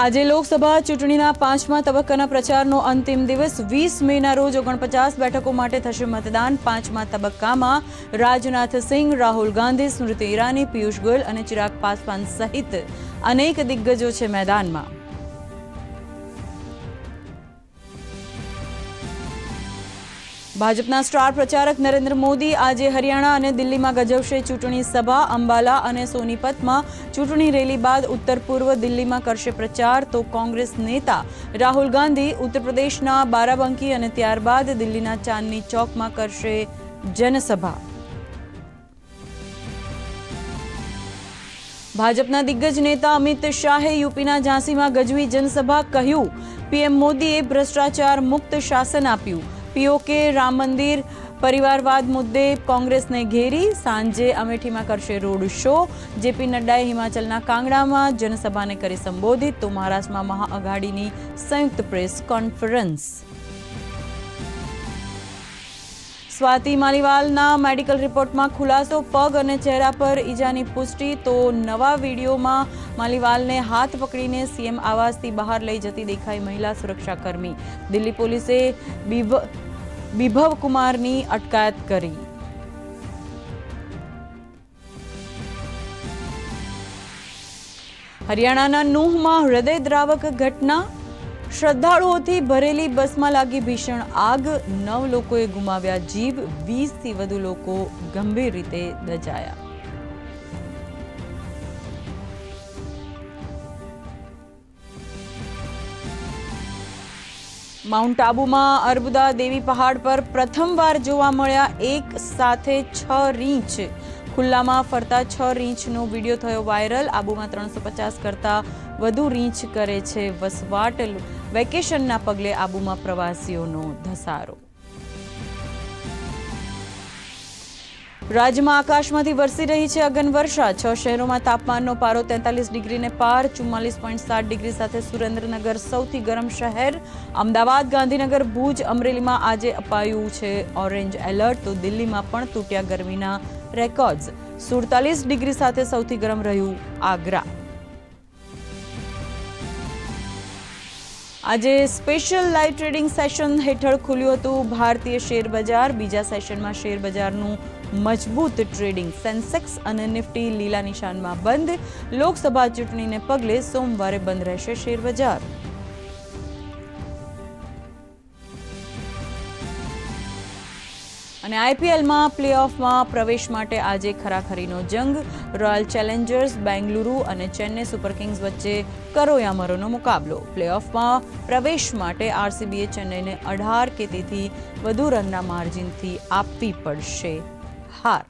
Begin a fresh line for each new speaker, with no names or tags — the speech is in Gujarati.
આજે લોકસભા ચૂંટણીના પાંચમા તબક્કાના પ્રચારનો અંતિમ દિવસ. વીસ મેના રોજ ઓગણપચાસ બેઠકો માટે થશે મતદાન. પાંચમા તબક્કામાં રાજનાથ સિંહ, રાહુલ ગાંધી, સ્મૃતિ ઈરાની, પિયુષ ગોયલ અને ચિરાગ પાસવાન સહિત અનેક દિગ્ગજો છે મેદાનમાં. ભાજપના સ્ટાર પ્રચારક નરેન્દ્ર મોદી આજે હરિયાણા અને દિલ્હીમાં ગજવશે ચૂંટણી સભા. અંબાલા અને સોનીપતમાં ચૂંટણી રેલી બાદ ઉત્તર પૂર્વ દિલ્હીમાં કરશે પ્રચાર. તો કોંગ્રેસ નેતા રાહુલ ગાંધી ઉત્તર પ્રદેશના બારાબંકી અને ત્યારબાદ દિલ્હીના ચાંદની ચોકમાં કરશે જનસભા. ભાજપના દિગ્ગજ નેતા અમિત શાહે યુપીના ઝાંસીમાં ગજવી જનસભા કહ્યું. પીએમ મોદીએ ભ્રષ્ટાચાર મુક્ત શાસન આપ્યું. પીઓકે રામ મંદિર પરિવારવાદ મુદ્દે કોંગ્રેસને ઘેરી સાંજે અમેઠીમાં કરશે રોડ શો. જેપી નડ્ડાએ હિમાચલના કાંગડામાં જનસભાને કરી સંબોધિત. તો મહારાષ્ટ્રમાં મહાઆઘાડીની સંયુક્ત પ્રેસ કોન્ફરન્સ. સ્વાતિ માલીવાલના મેડિકલ રિપોર્ટમાં ખુલાસો પગ અને ચહેરા પર ઈજાની પુષ્ટિ, તો નવા વિડીયોમાં માલીવાલને હાથ પકડીને સીએમ આવાસથી બહાર લઈ જતી દેખાઈ મહિલા સુરક્ષાકર્મી. દિલ્હી પોલીસે બિભ બિભવ કુમારની અટકાયત કરી. હરિયાણાના નુહમાં હૃદયદ્રાવક ઘટના શ્રદ્ધાળુઓથી ભરેલી બસમાં લાગી ભીષણ આગ. નવ લોકોએ ગુમાવ્યા જીવ, વીસથી વધુ લોકો ગંભીર રીતે દજાયા. માઉન્ટ આબુમાં અર્બુદા દેવી પહાડ પર પ્રથમવાર જોવા મળ્યા એક સાથે છ રીંછ. ખુલ્લામાં ફરતા છ રીંછનો વીડિયો થયો વાયરલ. આબુમાં ત્રણસો પચાસ કરતાં વધુ રીંછ કરે છે વસવાટ. વેકેશનના પગલે આબુમાં પ્રવાસીઓનો ધસારો. રાજ્યમાં આકાશમાંથી વરસી રહી છે અગન વર્ષા. છ શહેરોમાં તાપમાનનો પારો તેતાલીસ ડિગ્રીને પાર, ચુમ્માલીસ પોઈન્ટ સાત ડિગ્રી સાથે સુરેન્દ્રનગર સૌથી ગરમ શહેર. અમદાવાદ, ગાંધીનગર, ભુજ, અમરેલીમાં આજે અપાયું છે ઓરેન્જ એલર્ટ. તો દિલ્હીમાં પણ તૂટ્યા ગરમીના રેકોર્ડ્સ. સુડતાલીસ ડિગ્રી સાથે સૌથી ગરમ રહ્યું આગ્રા. આજે સ્પેશિયલ લાઈવ ટ્રેડિંગ સેશન હેઠળ ખુલ્યું હતું ભારતીય શેર બજાર. બીજા સેશનમાં શેર બજારનું મજબૂત ટ્રેડિંગ. સેન્સેક્સ અને નિફ્ટી લીલા નિશાનમાં બંધ. લોકસભા ચૂંટણીને પગલે સોમવારે બંધ રહેશે શેર બજાર. અને આઈપીએલમાં પ્લેઓફમાં પ્રવેશ માટે આજે ખરાખરીનો જંગ. રોયલ ચેલેન્જર્સ બેંગલુરુ અને ચેન્નઈ સુપર કિંગ્સ વચ્ચે કરોયામરોનો મુકાબલો. પ્લેઓફમાં પ્રવેશ માટે આરસીબીએ ચેન્નઈને અઢાર કે તેથી વધુ રનના માર્જિનથી આપવી પડશે. હાર.